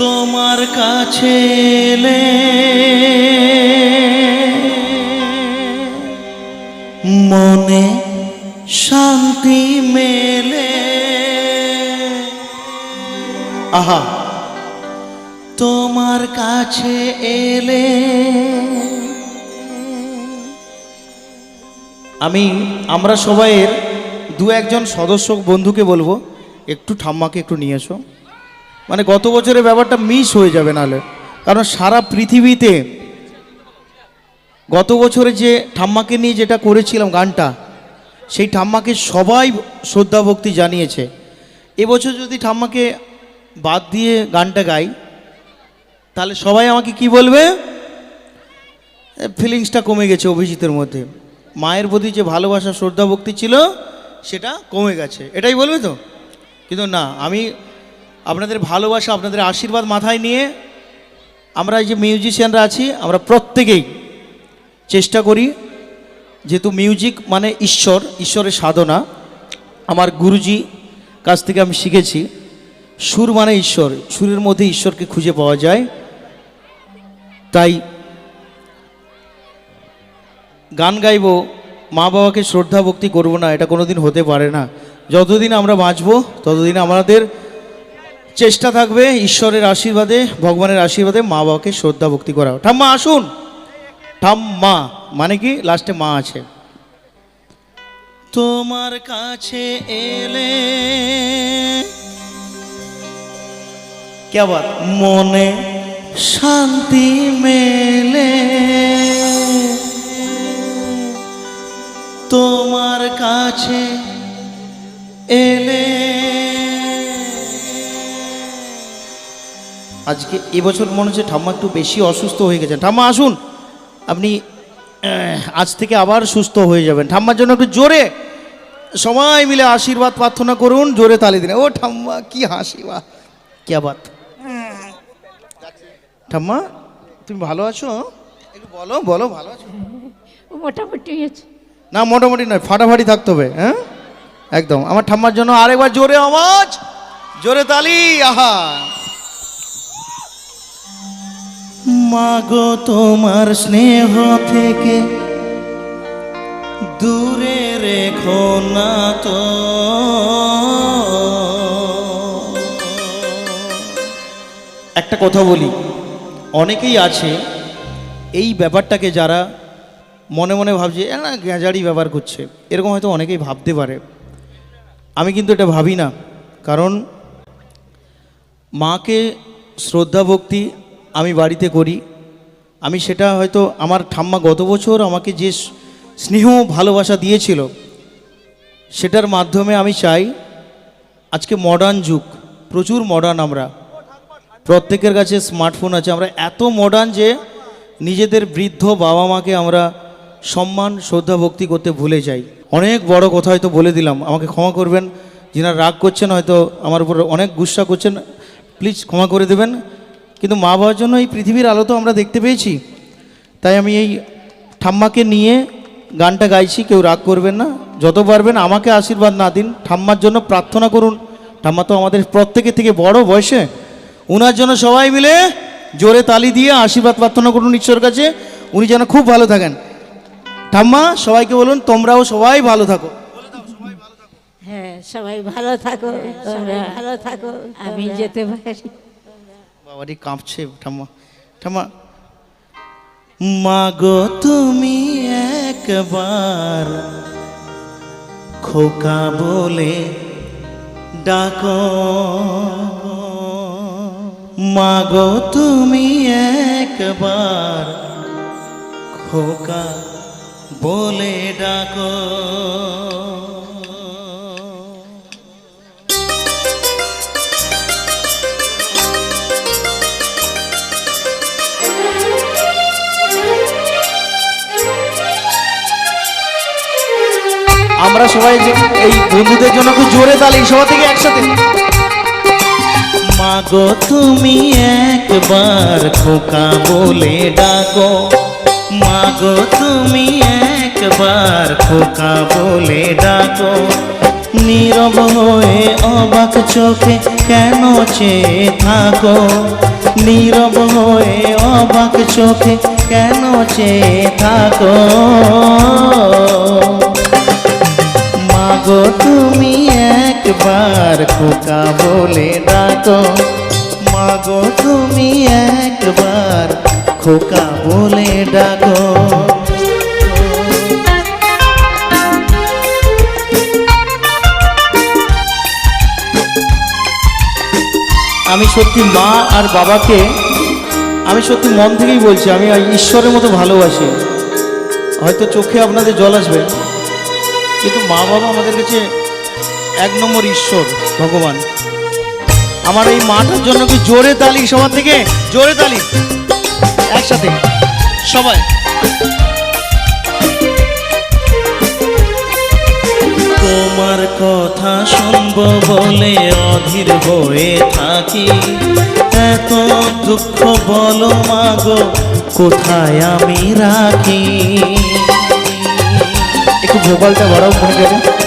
তোমার কাছে এলে মনে শান্তি মেলে। আহা, তোমার কাছে এলে আমি, আমরা সবাইয়ের দু একজন সদস্য বন্ধুকে বলব, একটু ঠাম্মাকে একটু নিয়ে এসো। মানে গত বছরের ব্যাপারটা মিস হয়ে যাবে নাহলে। কারণ সারা পৃথিবীতে গত বছরে যে ঠাম্মাকে নিয়ে যেটা করেছিলাম গানটা, সেই ঠাম্মাকে সবাই শ্রদ্ধা ভক্তি জানিয়েছে। এবছর যদি ঠাম্মাকে বাদ দিয়ে গানটা গাই, তাহলে সবাই আমাকে কি বলবে? ফিলিংসটা কমে গেছে অভিজিতের মধ্যে। মায়ের প্রতি যে ভালোবাসা শ্রদ্ধা ভক্তি ছিল, সেটা কমে গেছে। এটাই বলবে তো? কিন্তু না, আমি আপনাদের ভালোবাসা, আপনাদের আশীর্বাদ মাথায় নিয়ে আমরা এই যে মিউজিশিয়ানরা আছি, আমরা প্রত্যেকেই চেষ্টা করি যেহেতু মিউজিক মানে ঈশ্বর, ঈশ্বরের সাধনা, আমার গুরুজি কাছ থেকে আমি শিখেছি, সুর মানে ঈশ্বর, সুরের মধ্যে ঈশ্বরকে খুঁজে পাওয়া যায়। তাই গান গাইবো, মা বাবাকে শ্রদ্ধা ভক্তি করব না, এটা কোনোদিন হতে পারে না। যতদিন আমরা বাঁচবো, ততদিন আমাদের চেষ্টা থাকবে ঈশ্বরের আশীর্বাদে, ভগবানের আশীর্বাদে মা বাবাকে শ্রদ্ধা ভক্তি করা ঠাম্মা, আসুন। ঠাম্মা মানে কি? লাস্টে মা আছে। তোমার কাছে এলে কে বাত মনে শান্তি মেলে। তোমার কাছে এলে আজকে এবছর মনে হচ্ছে ঠাম্মা একটু বেশি অসুস্থ হয়ে গেছেন। ঠাম্মা আসুন। আপনি আজ থেকে আবার সুস্থ হয়ে যাবেন। ঠাম্মার জন্য একটু জোরে সবাই মিলে আশীর্বাদ প্রার্থনা করুন জোরে তালি দিন। ও ঠাম্মা কি হাসি বা কে বাত ঠাম্মা তুমি ভালো আছো? একটু বলো বলো ভালো আছো? মোটামুটি হয়েছে না মোটামুটি নয় ফাটাফাটি থাকতে হবে হ্যাঁ? একদম। আমার ঠাম্মার জন্য আরেকবার জোরে আওয়াজ জোরে তালি আহা। মাগো তোমার স্নেহ থেকে দূরে রেখো না তো। একটা কথা বলি, অনেকেই আছে এই ব্যাপারটাকে যারা মনে মনে ভাবছে, "এ না, গ্যাজারি ব্যবহার করছে। এরকম হয়তো অনেকেই ভাবতে পারে। আমি কিন্তু এটা ভাবি না, কারণ মাকে শ্রদ্ধা ভক্তি আমি বাড়িতে করি। আমি সেটা হয়তো আমার ঠাম্মা গত বছর আমাকে যে স্নেহ ভালোবাসা দিয়েছিল, সেটার মাধ্যমে আমি চাই আজকে মডার্ন যুগ, প্রচুর মডার্ন আমরা। প্রত্যেকের কাছে স্মার্টফোন আছে। আমরা এত মডার্ন যে নিজেদের বৃদ্ধ বাবা মাকে আমরা সম্মান, শ্রদ্ধা, ভক্তি করতে ভুলে যাই। অনেক বড় কথা হয়তো বলে দিলাম। আমাকে ক্ষমা করবেন। যিনারা রাগ করছেন হয়তো আমার উপর অনেক গুসা করছেন। প্লিজ ক্ষমা করে দেবেন। কিন্তু মা বাবার জন্য এই পৃথিবীর আলো তো আমরা দেখতে পেয়েছি। তাই আমি এই ঠাম্মাকে নিয়ে গানটা গাইছি কেউ রাগ করবেন না। যত পারবেন আমাকে আশীর্বাদ না দিন। ঠাম্মার জন্য প্রার্থনা করুন। ঠাম্মা তো আমাদের প্রত্যেকের থেকে বড় বয়সে। উনার জন্য সবাই মিলে জোরে তালি দিয়ে আশীর্বাদ প্রার্থনা করুন ঈশ্বর কাছে। উনি যেন খুব ভালো থাকেন। ঠাম্মা সবাইকে বলুন তোমরাও সবাই ভালো থাকো। হ্যাঁ সবাই ভালো থাকো। ভালো থাকো। আমি যেতে পারি। বাবারি কাঁপছে, ঠাম্মা। ঠাম্মা, মাগো তুমি একবার খোকা বলে ডাকো। মাগো তুমি একবার খোকা বলে ডাকো। আমরা সবাই এই বন্ধুদের জন্য খুব জোরে তালি সবার থেকে একসাথে। মাগো, তুমি একবার খোকা বলে ডাকো। মাগো, তুমি একবার খোকা বলে ডাকো। নীরব হয়ে অবাক চোখে কেন চেয়ে থাকো? নীরব হয়ে অবাক চোখে কেন চেয়ে থাকো? মাগো তুমি একবার খোকা বলে ডাকো। মাগো তুমি একবার খোকা বলে ডাকো। আমি সত্যি মা আর বাবাকে, আমি সত্যি মন থেকেই বলছি, আমি ঈশ্বরের মতো ভালোবাসি। হয়তো চোখে আপনাদের জল আসবে। কিন্তু মা বাবা আমাদের কাছে এক নম্বর ঈশ্বর, ভগবান। আমার এই মাটার জন্য কি জোরে তালি সবার থেকে? জোরে তালি। একসাথে। সবাই। তোমার কথা শুনব বলে অধীর হয়ে থাকি। এত দুঃখ বলো মাগো কোথায় আমি রাখি? একটু ভোপালটা বড় করে করে